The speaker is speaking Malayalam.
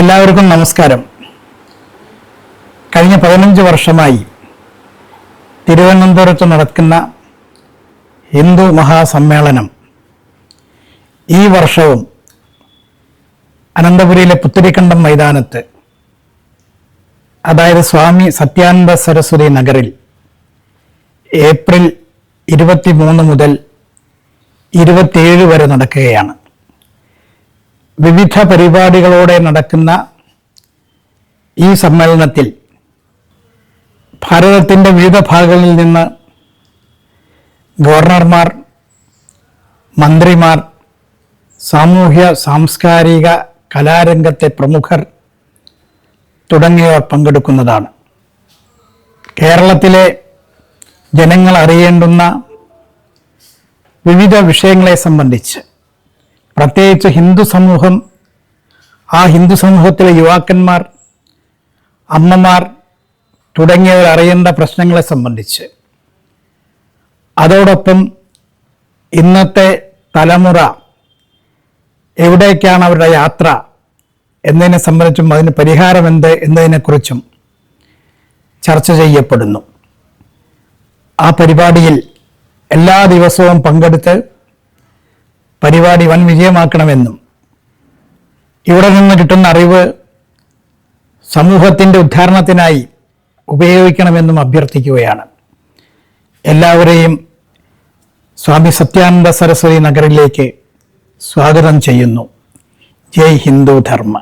എല്ലാവർക്കും നമസ്കാരം. കഴിഞ്ഞ പതിനഞ്ച് വർഷമായി തിരുവനന്തപുരത്ത് നടക്കുന്ന ഹിന്ദു മഹാസമ്മേളനം ഈ വർഷവും അനന്തപുരിയിലെ പുത്തരിക്കണ്ടം മൈതാനത്ത് അതായത് സ്വാമി സത്യാനന്ദ സരസ്വതി നഗറിൽ ഏപ്രിൽ ഇരുപത്തിമൂന്ന് മുതൽ ഇരുപത്തിയേഴ് വരെ നടക്കുകയാണ്. വിവിധ പരിപാടികളോടെ നടക്കുന്ന ഈ സമ്മേളനത്തിൽ ഭാരതത്തിന്റെ വിവിധ ഭാഗങ്ങളിൽ നിന്ന് ഗവർണർമാർ മന്ത്രിമാർ സാമൂഹ്യ സാംസ്കാരിക കലാരംഗത്തെ പ്രമുഖർ തുടങ്ങിയവർ പങ്കെടുക്കുന്നതാണ്. കേരളത്തിലെ ജനങ്ങൾ അറിയേണ്ടുന്ന വിവിധ വിഷയങ്ങളെ സംബന്ധിച്ച്. പ്രത്യേകിച്ച് ഹിന്ദു സമൂഹം ആ ഹിന്ദു സമൂഹത്തിലെ യുവാക്കന്മാർ അമ്മമാർ തുടങ്ങിയവർ അറിയേണ്ട പ്രശ്നങ്ങളെ സംബന്ധിച്ച്. അതോടൊപ്പം ഇന്നത്തെ തലമുറ എവിടേക്കാണ് അവരുടെ യാത്ര എന്നതിനെ സംബന്ധിച്ചും അതിന് പരിഹാരം എന്ത് എന്നതിനെക്കുറിച്ചും ചർച്ച ചെയ്യപ്പെടുന്നു. ആ പരിപാടിയിൽ എല്ലാ ദിവസവും പങ്കെടുത്ത് പരിപാടി വൻ വിജയമാക്കണമെന്നും ഇവിടെ നിന്ന് കിട്ടുന്ന അറിവ് സമൂഹത്തിന്റെ ഉദ്ധാരണത്തിനായി ഉപയോഗിക്കണമെന്നും അഭ്യർത്ഥിക്കുകയാണ്. എല്ലാവരെയും സ്വാമി സത്യാനന്ദ സരസ്വതി നഗറിലേക്ക് സ്വാഗതം ചെയ്യുന്നു. ജയ് ഹിന്ദു ധർമ്മ.